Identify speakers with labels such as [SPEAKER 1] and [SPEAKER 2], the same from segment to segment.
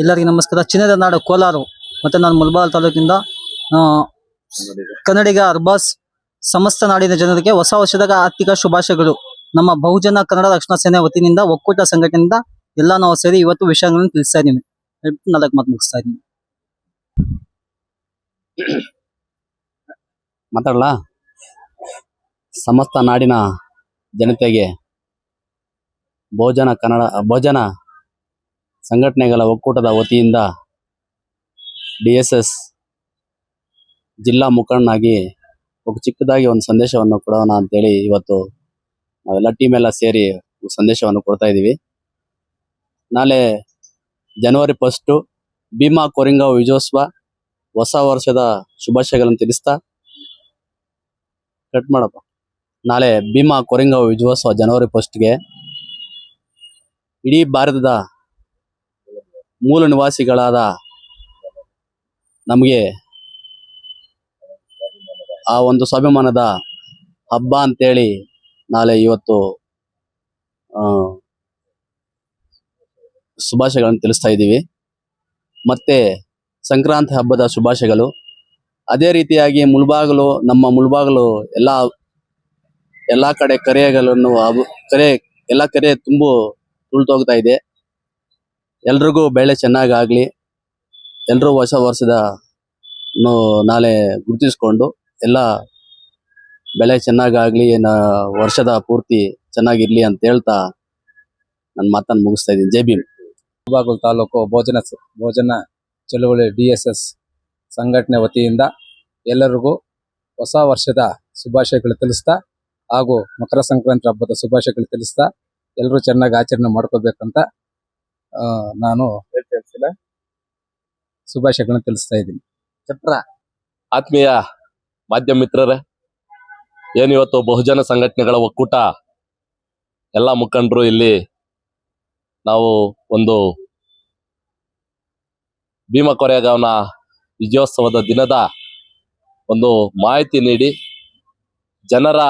[SPEAKER 1] ಎಲ್ಲರಿಗೂ ನಮಸ್ಕಾರ. ಚಿನ್ನದ ನಾಡು ಕೋಲಾರ ಮತ್ತೆ ನಾನು ಮುಲ್ಬಾಲ್ ತಾಲೂಕಿಂದ ಕನ್ನಡಿಗ ಅರ್ಬಾಸ್ ಸಮಸ್ತ ನಾಡಿನ ಜನರಿಗೆ ಹೊಸ ವರ್ಷದ ಆರ್ಥಿಕ ಶುಭಾಶಯಗಳು. ನಮ್ಮ ಬಹುಜನ ಕನ್ನಡ ರಕ್ಷಣಾ ಸೇನೆ ವತಿಯಿಂದ, ಒಕ್ಕೂಟ ಸಂಘಟನೆಯಿಂದ ಎಲ್ಲ ನಾವು ಸೇರಿ ಇವತ್ತು ವಿಷಯಗಳನ್ನು ತಿಳಿಸ್ತಾ ಇದ್ದೀವಿ. ನಾಲ್ಕು ಮಾತು ಮುಗಿಸ್ತಾ ಇದ್ದೀನಿ.
[SPEAKER 2] ಮಾತಾಡಲ್ಲ ಸಮಸ್ತ ನಾಡಿನ ಜನತೆಗೆ ಬಹುಜನ ಕನ್ನಡ, ಬಹುಜನ ಸಂಘಟನೆಗಳ ಒಕ್ಕೂಟದ ವತಿಯಿಂದ ಡಿ ಎಸ್ ಎಸ್ ಜಿಲ್ಲಾ ಮುಖಂಡನಾಗಿ ಒಬ್ಬ ಚಿಕ್ಕದಾಗಿ ಒಂದು ಸಂದೇಶವನ್ನು ಕೊಡೋಣ ಅಂತೇಳಿ ಇವತ್ತು ನಾವೆಲ್ಲ ಟೀಮ್ ಎಲ್ಲ ಸೇರಿ ಸಂದೇಶವನ್ನು ಕೊಡ್ತಾ ಇದ್ದೀವಿ. ನಾಳೆ ಜನವರಿ ಫಸ್ಟು ಭೀಮಾ ಕೊರಿಂಗಾವ್ ವಿಜಯೋತ್ಸವ ಹೊಸ ವರ್ಷದ ಶುಭಾಶಯಗಳನ್ನು ತಿಳಿಸ್ತಾ ಕಟ್ ಮಾಡಪ್ಪ ನಾಳೆ ಭೀಮಾ ಕೊರಿಂಗಾವ್ ವಿಜಯೋತ್ಸವ ಜನವರಿ ಫಸ್ಟ್ಗೆ ಇಡೀ ಭಾರತದ ಮೂಲ ನಿವಾಸಿಗಳಾದ ನಮಗೆ ಆ ಒಂದು ಸ್ವಾಭಿಮಾನದ ಹಬ್ಬ ಅಂತೇಳಿ ನಾಳೆ ಇವತ್ತು ಶುಭಾಶಯಗಳನ್ನು ತಿಳಿಸ್ತಾ ಇದ್ದೀವಿ. ಮತ್ತೆ ಸಂಕ್ರಾಂತಿ ಹಬ್ಬದ ಶುಭಾಶಯಗಳು. ಅದೇ ರೀತಿಯಾಗಿ ಮುಳ್ಬಾಗಿಲು, ನಮ್ಮ ಮುಳ್ಬಾಗಿಲು ಎಲ್ಲ ಎಲ್ಲ ಕಡೆ ಕರೆಗಳನ್ನು ಕರೆ, ಎಲ್ಲ ಕರೆ ತುಂಬು ತುಳ್ತೋಗ್ತಾ ಇದೆ. ಎಲ್ರಿಗೂ ಬೆಳೆ ಚೆನ್ನಾಗಾಗಲಿ. ಎಲ್ಲರೂ ಹೊಸ ವರ್ಷದ ನಾಳೆ ಗುರುತಿಸ್ಕೊಂಡು ಎಲ್ಲ ಬೆಳೆ ಚೆನ್ನಾಗಾಗಲಿ ನ- ವರ್ಷದ ಪೂರ್ತಿ ಚೆನ್ನಾಗಿರ್ಲಿ ಅಂತ ಹೇಳ್ತಾ ನನ್ನ ಮಾತನ್ನು ಮುಗಿಸ್ತಾ ಇದ್ದೀನಿ. ಜೈ ಭೀಮ್.
[SPEAKER 3] ಬಾಗಲ್ ತಾಲೂಕು ಭೋಜನ ಭೋಜನ ಚಳುವಳಿ ಡಿ ಎಸ್ ಎಸ್ ಸಂಘಟನೆ ವತಿಯಿಂದ ಎಲ್ಲರಿಗೂ ಹೊಸ ವರ್ಷದ ಶುಭಾಶಯಗಳು ತಿಳಿಸ್ತಾ ಹಾಗೂ ಮಕರ ಸಂಕ್ರಾಂತಿ ಹಬ್ಬದ ಶುಭಾಶಯಗಳು ತಿಳಿಸ್ತಾ ಎಲ್ಲರೂ ಚೆನ್ನಾಗಿ ಆಚರಣೆ ಮಾಡ್ಕೋಬೇಕಂತ ನಾನು ಶುಭಾಶಯಗಳನ್ನ ತಿಳಿಸ್ತಾ ಇದ್ದೀನಿ.
[SPEAKER 4] ಆತ್ಮೀಯ ಮಾಧ್ಯಮ ಮಿತ್ರರೇ, ಏನಿವತ್ತು ಬಹುಜನ ಸಂಘಟನೆಗಳ ಒಕ್ಕೂಟ, ಎಲ್ಲ ಮುಖಂಡರು ಇಲ್ಲಿ ನಾವು ಒಂದು ಭೀಮ ಕೊರೆಯಗಾವ್ನ ವಿಜಯೋತ್ಸವದ ದಿನದ ಒಂದು ಮಾಹಿತಿ ನೀಡಿ, ಜನರ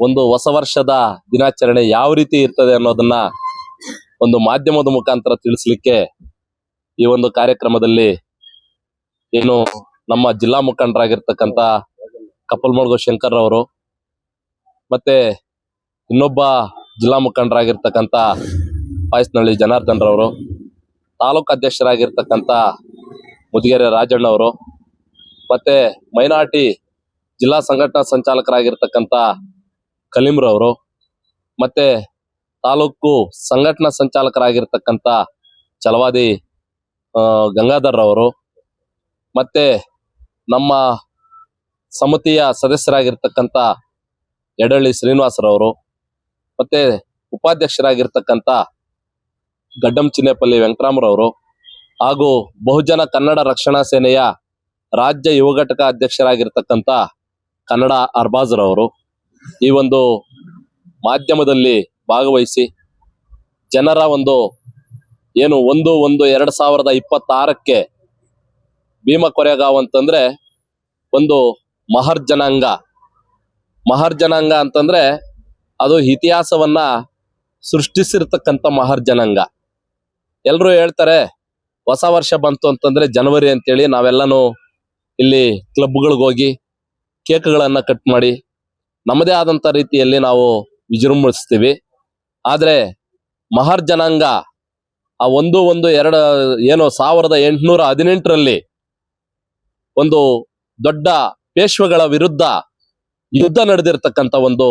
[SPEAKER 4] ಒಂದು ಹೊಸ ವರ್ಷದ ದಿನಾಚರಣೆ ಯಾವ ರೀತಿ ಇರ್ತದೆ ಅನ್ನೋದನ್ನ ಒಂದು ಮಾಧ್ಯಮದ ಮುಖಾಂತರ ತಿಳಿಸ್ಲಿಕ್ಕೆ ಈ ಒಂದು ಕಾರ್ಯಕ್ರಮದಲ್ಲಿ ಏನು ನಮ್ಮ ಜಿಲ್ಲಾ ಮುಖಂಡರಾಗಿರ್ತಕ್ಕಂತ ಕಪ್ಪಲ್ಮಡ್ಗು ಶಂಕರ್ ಅವರು ಮತ್ತೆ ಇನ್ನೊಬ್ಬ ಜಿಲ್ಲಾ ಮುಖಂಡರಾಗಿರ್ತಕ್ಕಂತ ಪಾಯಸ್ನಳ್ಳಿ ಜನಾರ್ದನ್ ರವರು, ತಾಲೂಕು ಅಧ್ಯಕ್ಷರಾಗಿರ್ತಕ್ಕಂತ ಮುದಿಗೆರೆ ರಾಜಣ್ಣ ಅವರು, ಮತ್ತೆ ಮೈನಾರ್ಟಿ ಜಿಲ್ಲಾ ಸಂಘಟನಾ ಸಂಚಾಲಕರಾಗಿರ್ತಕ್ಕಂತ ಕಲೀಮ್ರವರು, ಮತ್ತೆ ತಾಲೂಕು ಸಂಘಟನಾ ಸಂಚಾಲಕರಾಗಿರ್ತಕ್ಕಂಥ ಚಲವಾದಿ ಗಂಗಾಧರ್ ಅವರು ಮತ್ತೆ ನಮ್ಮ ಸಮಿತಿಯ ಸದಸ್ಯರಾಗಿರ್ತಕ್ಕಂಥ ಯಡಳ್ಳಿ ಶ್ರೀನಿವಾಸರವರು ಮತ್ತೆ ಉಪಾಧ್ಯಕ್ಷರಾಗಿರ್ತಕ್ಕಂಥ ಗಡ್ಡಂ ಚಿನ್ನೇಪಲ್ಲಿ ವೆಂಕಟರಾಮರವರು ಹಾಗೂ ಬಹುಜನ ಕನ್ನಡ ರಕ್ಷಣಾ ಸೇನೆಯ ರಾಜ್ಯ ಯುವ ಘಟಕ ಅಧ್ಯಕ್ಷರಾಗಿರ್ತಕ್ಕಂಥ ಕನ್ನಡ ಅರ್ಬಾಜ್ರವರು. ಈ ಒಂದು ಮಾಧ್ಯಮದಲ್ಲಿ ಭಾಗವಹಿಸಿ ಜನರ ಒಂದು ಏನು ಒಂದು ಒಂದು ಎರಡ್ ಸಾವಿರದ ಇಪ್ಪತ್ತಾರಕ್ಕೆ ಭೀಮ ಕೊರೆಗಾವ್ ಅಂತಂದ್ರೆ ಒಂದು ಮಹರ್ ಜನಾಂಗ. ಅಂತಂದ್ರೆ ಅದು ಇತಿಹಾಸವನ್ನ ಸೃಷ್ಟಿಸಿರ್ತಕ್ಕಂಥ ಮಹರ್ ಜನಾಂಗ. ಎಲ್ರು ಹೇಳ್ತಾರೆ, ಹೊಸ ವರ್ಷ ಬಂತು ಅಂತಂದ್ರೆ ಜನವರಿ ಅಂತೇಳಿ ನಾವೆಲ್ಲನೂ ಇಲ್ಲಿ ಕ್ಲಬ್ಗಳಿಗೆ ಹೋಗಿ ಕೇಕ್ಗಳನ್ನ ಕಟ್ ಮಾಡಿ, ನಮ್ಮದೇ ಆದಂತ ರೀತಿಯಲ್ಲಿ ನಾವು ವಿಜೃಂಭಿಸ್ತೀವಿ ಆದ್ರೆ ಮಹರ್ ಜನಾಂಗ ಆ ಒಂದು ಒಂದು ಎರಡು ಏನು ಸಾವಿರದ ಎಂಟುನೂರ ಹದಿನೆಂಟರಲ್ಲಿ ಒಂದು ದೊಡ್ಡ ಪೇಶ್ವೆಗಳ ವಿರುದ್ಧ ಯುದ್ಧ ನಡೆದಿರ್ತಕ್ಕಂಥ ಒಂದು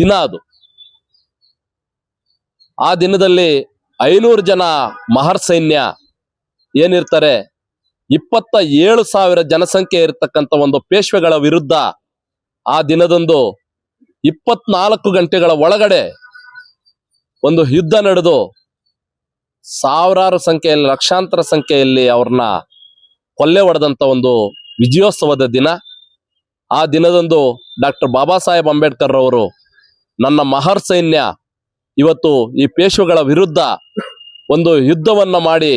[SPEAKER 4] ದಿನ ಅದು. ಆ ದಿನದಲ್ಲಿ ಐನೂರು ಜನ ಮಹರ್ ಸೈನ್ಯ ಏನಿರ್ತಾರೆ, ಇಪ್ಪತ್ತ ಏಳು ಸಾವಿರ ಜನಸಂಖ್ಯೆ ಇರತಕ್ಕಂಥ ಒಂದು ಪೇಶ್ವೆಗಳ ವಿರುದ್ಧ ಆ ದಿನದಂದು ಇಪ್ಪತ್ನಾಲ್ಕು ಗಂಟೆಗಳ ಒಳಗಡೆ ಒಂದು ಯುದ್ಧ ನಡೆದು ಸಾವಿರಾರು ಸಂಖ್ಯೆಯಲ್ಲಿ, ಲಕ್ಷಾಂತರ ಸಂಖ್ಯೆಯಲ್ಲಿ ಅವ್ರನ್ನ ಕೊಲ್ಲೆ ಹೊಡೆದಂತ ಒಂದು ವಿಜಯೋತ್ಸವದ ದಿನ. ಆ ದಿನದಂದು ಡಾಕ್ಟರ್ ಬಾಬಾ ಸಾಹೇಬ್ ಅಂಬೇಡ್ಕರ್ ಅವರು ನನ್ನ ಮಹರ್ ಸೈನ್ಯ ಇವತ್ತು ಈ ಪೇಶುಗಳ ವಿರುದ್ಧ ಒಂದು ಯುದ್ಧವನ್ನ ಮಾಡಿ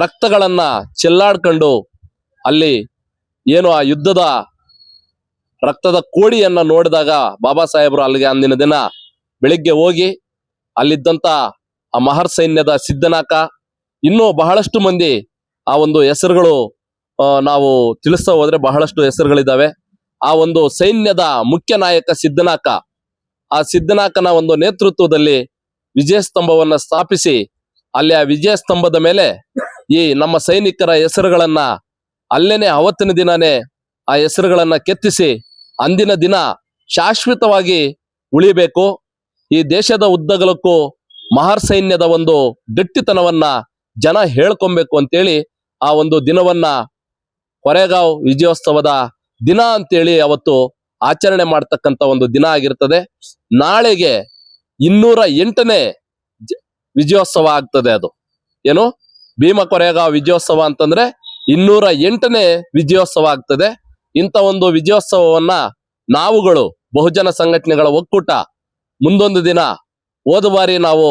[SPEAKER 4] ರಕ್ತಗಳನ್ನ ಚೆಲ್ಲಾಡ್ಕೊಂಡು ಅಲ್ಲಿ ಏನು ಆ ಯುದ್ಧದ ರಕ್ತದ ಕೋಡಿಯನ್ನ ನೋಡಿದಾಗ ಬಾಬಾ ಸಾಹೇಬರು ಅಲ್ಲಿಗೆ ಅಂದಿನ ದಿನ ಬೆಳಿಗ್ಗೆ ಹೋಗಿ ಅಲ್ಲಿದ್ದಂತ ಆ ಮಹರ್ ಸೈನ್ಯದ ಸಿದ್ಧನಾಕ ಇನ್ನೂ ಬಹಳಷ್ಟು ಮಂದಿ ಆ ಒಂದು ಹೆಸರುಗಳು ನಾವು ತಿಳಿಸ್ತಾ ಹೋದ್ರೆ ಬಹಳಷ್ಟು ಹೆಸರುಗಳಿದ್ದಾವೆ. ಆ ಒಂದು ಸೈನ್ಯದ ಮುಖ್ಯ ನಾಯಕ ಸಿದ್ಧನಾಕ, ಆ ಸಿದ್ಧನಾಕನ ಒಂದು ನೇತೃತ್ವದಲ್ಲಿ ವಿಜಯ ಸ್ತಂಭವನ್ನ ಸ್ಥಾಪಿಸಿ ಅಲ್ಲಿ ಆ ವಿಜಯ ಸ್ತಂಭದ ಮೇಲೆ ಈ ನಮ್ಮ ಸೈನಿಕರ ಹೆಸರುಗಳನ್ನ ಅಲ್ಲೇನೆ ಅವತ್ತಿನ ದಿನನೇ ಆ ಹೆಸರುಗಳನ್ನ ಕೆತ್ತಿಸಿ ಅಂದಿನ ದಿನ ಶಾಶ್ವತವಾಗಿ ಉಳಿಬೇಕು. ಈ ದೇಶದ ಉದ್ದಗಲಕ್ಕೂ ಮಹರ್ ಸೈನ್ಯದ ಒಂದು ಗಟ್ಟಿತನವನ್ನ ಜನ ಹೇಳ್ಕೊಬೇಕು ಅಂತೇಳಿ ಆ ಒಂದು ದಿನವನ್ನ ಕೊರೆಗಾವ್ ವಿಜಯೋತ್ಸವದ ದಿನ ಅಂತೇಳಿ ಅವತ್ತು ಆಚರಣೆ ಮಾಡ್ತಕ್ಕಂತ ಒಂದು ದಿನ ಆಗಿರ್ತದೆ. ನಾಳೆಗೆ ಇನ್ನೂರ ಎಂಟನೇ ವಿಜಯೋತ್ಸವ ಆಗ್ತದೆ ಅದು. ಏನು? ಭೀಮ ಕೊರೆಗಾವ್ ವಿಜಯೋತ್ಸವ ಅಂತಂದ್ರೆ ಇನ್ನೂರ ಎಂಟನೇ ವಿಜಯೋತ್ಸವ ಆಗ್ತದೆ. ಇಂಥ ಒಂದು ವಿಜಯೋತ್ಸವವನ್ನ ನಾವುಗಳು ಬಹುಜನ ಸಂಘಟನೆಗಳ ಒಕ್ಕೂಟ ಮುಂದೊಂದು ದಿನ ಹೋದ ಬಾರಿ ನಾವು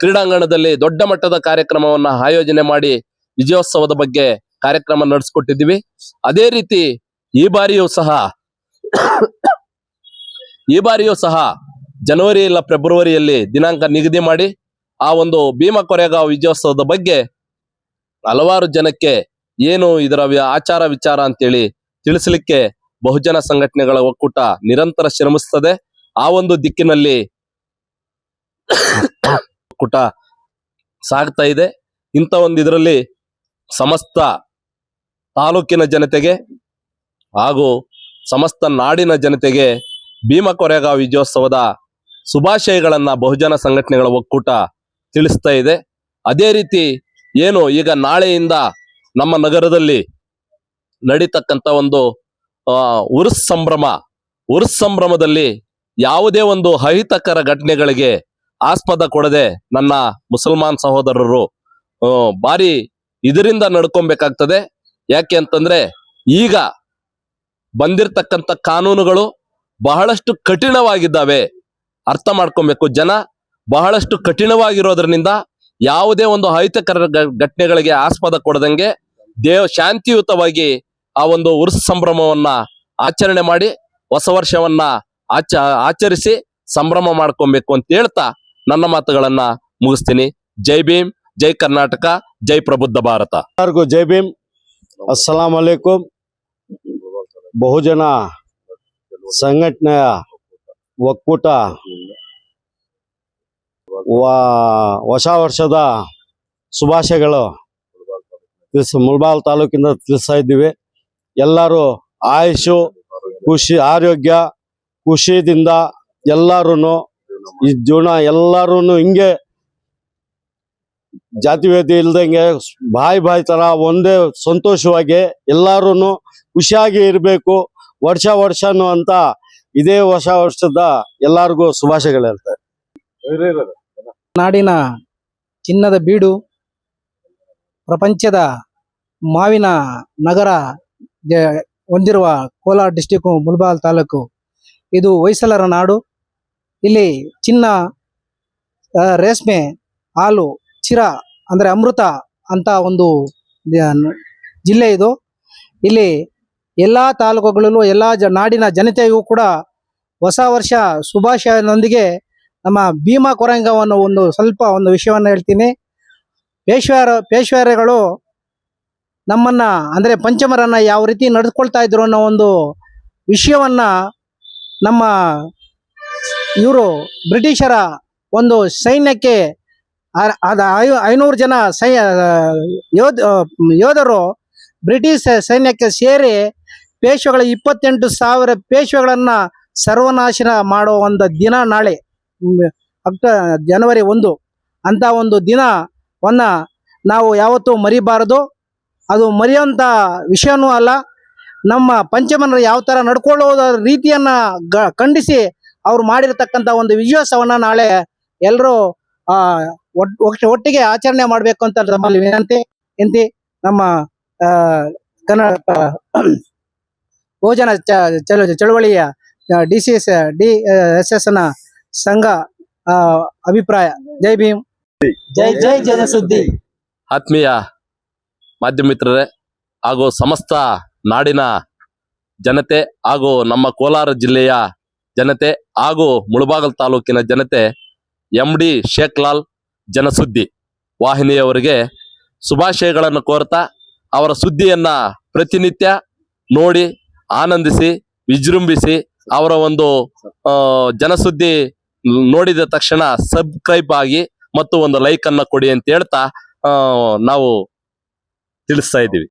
[SPEAKER 4] ಕ್ರೀಡಾಂಗಣದಲ್ಲಿ ದೊಡ್ಡ ಮಟ್ಟದ ಕಾರ್ಯಕ್ರಮವನ್ನ ಆಯೋಜನೆ ಮಾಡಿ ವಿಜಯೋತ್ಸವದ ಬಗ್ಗೆ ಕಾರ್ಯಕ್ರಮ ನಡೆಸ್ಕೊಟ್ಟಿದ್ದೀವಿ. ಅದೇ ರೀತಿ ಈ ಬಾರಿಯೂ ಸಹ, ಈ ಬಾರಿಯೂ ಸಹ ಜನವರಿ ಇಲ್ಲ ಫೆಬ್ರವರಿಯಲ್ಲಿ ದಿನಾಂಕ ನಿಗದಿ ಮಾಡಿ ಆ ಒಂದು ಭೀಮ ಕೊರೆಗಾಂವ್ ವಿಜಯೋತ್ಸವದ ಬಗ್ಗೆ ಹಲವಾರು ಜನಕ್ಕೆ ಏನು ಇದರ ಆಚಾರ ವಿಚಾರ ಅಂತೇಳಿ ತಿಳಿಸಲಿಕ್ಕೆ ಬಹುಜನ ಸಂಘಟನೆಗಳ ಒಕ್ಕೂಟ ನಿರಂತರ ಶ್ರಮಿಸ್ತದೆ ಆ ಒಂದು ದಿಕ್ಕಿನಲ್ಲಿ ಒಕ್ಕೂಟ ಸಾಗ್ತಾ ಇದೆ. ಇಂಥ ಒಂದು ಇದರಲ್ಲಿ ಸಮಸ್ತ ತಾಲೂಕಿನ ಜನತೆಗೆ ಹಾಗೂ ಸಮಸ್ತ ನಾಡಿನ ಜನತೆಗೆ ಭೀಮ ಕೊರೆಗಾವ್ ವಿಜಯೋತ್ಸವದ ಶುಭಾಶಯಗಳನ್ನ ಬಹುಜನ ಸಂಘಟನೆಗಳ ಒಕ್ಕೂಟ ತಿಳಿಸ್ತಾ ಇದೆ. ಅದೇ ರೀತಿ ಏನು ಈಗ ನಾಳೆಯಿಂದ ನಮ್ಮ ನಗರದಲ್ಲಿ ನಡೀತಕ್ಕಂತ ಒಂದು ಉರುಸ್ ಸಂಭ್ರಮ. ಉರುಸ್ ಸಂಭ್ರಮದಲ್ಲಿ ಯಾವುದೇ ಒಂದು ಅಹಿತಕರ ಘಟನೆಗಳಿಗೆ ಆಸ್ಪದ ಕೊಡದೆ ನನ್ನ ಮುಸಲ್ಮಾನ್ ಸಹೋದರರು ಭಾರಿ ಇದರಿಂದ ನಡ್ಕೊಬೇಕಾಗ್ತದೆ. ಯಾಕೆ ಅಂತಂದ್ರೆ ಈಗ ಬಂದಿರತಕ್ಕಂಥ ಕಾನೂನುಗಳು ಬಹಳಷ್ಟು ಕಠಿಣವಾಗಿದ್ದಾವೆ. ಅರ್ಥ ಮಾಡ್ಕೊಬೇಕು ಜನ. ಬಹಳಷ್ಟು ಕಠಿಣವಾಗಿರೋದ್ರಿಂದ ಯಾವುದೇ ಒಂದು ಅಹಿತಕರ ಘಟನೆಗಳಿಗೆ ಆಸ್ಪದ ಕೊಡದಂಗೆ ದೇವ್, ಶಾಂತಿಯುತವಾಗಿ ಆ ಒಂದು ಉರ್ಸ್ ಸಂಭ್ರಮವನ್ನ ಆಚರಣೆ ಮಾಡಿ ಹೊಸ ವರ್ಷವನ್ನ ಆಚ, ಆಚರಿಸಿ ಸಂಭ್ರಮ ಮಾಡ್ಕೊಬೇಕು ಅಂತ ಹೇಳ್ತಾ ನನ್ನ ಮಾತುಗಳನ್ನ ಮುಗಿಸ್ತೀನಿ. ಜೈ ಭೀಮ್, ಜೈ ಕರ್ನಾಟಕ, ಜೈ ಪ್ರಬುದ್ಧ ಭಾರತ.
[SPEAKER 5] ಎಲ್ಲರಿಗೂ ಜೈ ಭೀಮ್. ಅಸ್ಸಲಾಂ ಅಲೈಕುಂ ಬಹುಜನ ಸಂಘಟನೆಯ ಒಕ್ಕೂಟ ಹೊಸ ವರ್ಷದ ಶುಭಾಶಯಗಳು ತಿಳಿಸ್, ಮುಳ್ಬಾಲ್ ತಾಲೂಕಿಂದ ತಿಳಿಸ್ತಾ ಇದ್ದೀವಿ. ಎಲ್ಲರೂ ಆಯುಷು, ಖುಷಿ, ಆರೋಗ್ಯ ಖುಷಿದಿಂದ ಎಲ್ಲರೂ ಈ ಜೀವನ ಎಲ್ಲರೂ ಹಿಂಗೆ ಜಾತಿಭೇದ ಇಲ್ದಂಗೆ ಬಾಯಿ ಬಾಯಿ ತರ ಒಂದೇ ಸಂತೋಷವಾಗಿ ಎಲ್ಲಾರು ಖುಷಿಯಾಗಿ ಇರಬೇಕು, ವರ್ಷ ವರ್ಷನು ಅಂತ ಇದೇ ಹೊಸ ವರ್ಷದ ಎಲ್ಲರಿಗೂ ಶುಭಾಶಯಗಳು
[SPEAKER 6] ನಾಡಿನ ಚಿನ್ನದ ಬೀಡು ಪ್ರಪಂಚದ ಮಾವಿನ ನಗರ ಹೊಂದಿರುವ ಕೋಲಾರ ಡಿಸ್ಟಿಕ್ ಮುಲ್ಬಾಲ್ ತಾಲೂಕು. ಇದು ಹೊಯ್ಸಲರ ನಾಡು. ಇಲ್ಲಿ ಚಿನ್ನ ರೇಷ್ಮೆ, ಹಾಲು, ಚಿರ ಅಂದರೆ ಅಮೃತ ಅಂತ ಒಂದು ಜಿಲ್ಲೆ ಇದು. ಇಲ್ಲಿ ಎಲ್ಲ ತಾಲೂಕುಗಳಲ್ಲೂ ಎಲ್ಲ ಜ, ನಾಡಿನ ಜನತೆಯೂ ಕೂಡ ಹೊಸ ವರ್ಷ ಶುಭಾಶಯದೊಂದಿಗೆ ನಮ್ಮ ಭೀಮಾ ಕೊರಂಗವನ್ನು ಒಂದು ಸ್ವಲ್ಪ ಒಂದು ವಿಷಯವನ್ನು ಹೇಳ್ತೀನಿ. ಪೇಶ್ವರ, ಪೇಶ್ವಾರೆಗಳು ನಮ್ಮನ್ನ, ಅಂದರೆ ಪಂಚಮರನ್ನ ಯಾವ ರೀತಿ ನಡೆದುಕೊಳ್ತಾ ಇದ್ರು ಅನ್ನೋ ಒಂದು ವಿಷಯವನ್ನ ನಮ್ಮ ಇವರು ಬ್ರಿಟಿಷರ ಒಂದು ಸೈನ್ಯಕ್ಕೆ ಐನೂರು ಜನ ಸೈ ಯೋಧ ಯೋಧರು ಬ್ರಿಟಿಷ್ ಸೈನ್ಯಕ್ಕೆ ಸೇರಿ ಪೇಶ್ವೆಗಳ ಇಪ್ಪತ್ತೆಂಟು ಸಾವಿರ ಪೇಶ್ವೆಗಳನ್ನ ಸರ್ವನಾಶನ ಮಾಡೋ ಒಂದು ದಿನ ನಾಳೆ ಅಕ್ಟ, ಜನವರಿ ಒಂದು. ಅಂತ ಒಂದು ದಿನವನ್ನ ನಾವು ಯಾವತ್ತೂ ಮರಿಬಾರದು. ಅದು ಮರೆಯುವಂಥ ವಿಷಯನೂ ಅಲ್ಲ. ನಮ್ಮ ಪಂಚಮನರು ಯಾವ ಥರ ನಡ್ಕೊಳ್ಳೋದ ರೀತಿಯನ್ನ ಗ ಖಂಡಿಸಿ ಅವ್ರು ಮಾಡಿರ್ತಕ್ಕಂಥ ಒಂದು ವಿಜಯೋತ್ಸವನ ನಾಳೆ ಎಲ್ಲರೂ ಒಟ್ಟಿಗೆ ಆಚರಣೆ ಮಾಡಬೇಕು ಅಂತ ನಮ್ಮಲ್ಲಿ ವಿನಂತಿ. ಇಂತಿ ನಮ್ಮ ಕನ್ನಡ ಭೋಜನ ಚ- ಚಳ ಚಳವಳಿಯ D C S D S ಎಸ್ನ ಸಂಘ ಆ, ಅಭಿಪ್ರಾಯ. ಜೈ ಭೀಮ್. ಜೈ ಜೈ ಜನಸುದ್ದಿ
[SPEAKER 4] ಆತ್ಮೀಯ ಮಾಧ್ಯಮ ಮಿತ್ರರೇ ಹಾಗೂ ಸಮಸ್ತ ನಾಡಿನ ಜನತೆ ಹಾಗೂ ನಮ್ಮ ಕೋಲಾರ ಜಿಲ್ಲೆಯ ಜನತೆ ಹಾಗೂ ಮುಳಬಾಗಲ್ ತಾಲೂಕಿನ ಜನತೆ ಎಂ ಡಿ ಶೇಖ್ಲಾಲ್ ಜನಸುದ್ದಿ ವಾಹಿನಿಯವರಿಗೆ ಶುಭಾಶಯಗಳನ್ನು ಕೋರ್ತಾ ಅವರ ಸುದ್ದಿಯನ್ನ ಪ್ರತಿನಿತ್ಯ ನೋಡಿ, ಆನಂದಿಸಿ, ವಿಜೃಂಭಿಸಿ ಅವರ ಒಂದು ಜನಸುದ್ದಿ ನೋಡಿದ ತಕ್ಷಣ ಸಬ್ಸ್ಕ್ರೈಬ್ ಆಗಿ ಮತ್ತು ಒಂದು ಲೈಕ್ ಅನ್ನ ಕೊಡಿ ಅಂತ ಹೇಳ್ತಾ ನಾವು ತಿಳಿಸ್ತಾ ಇದ್ದೀವಿ.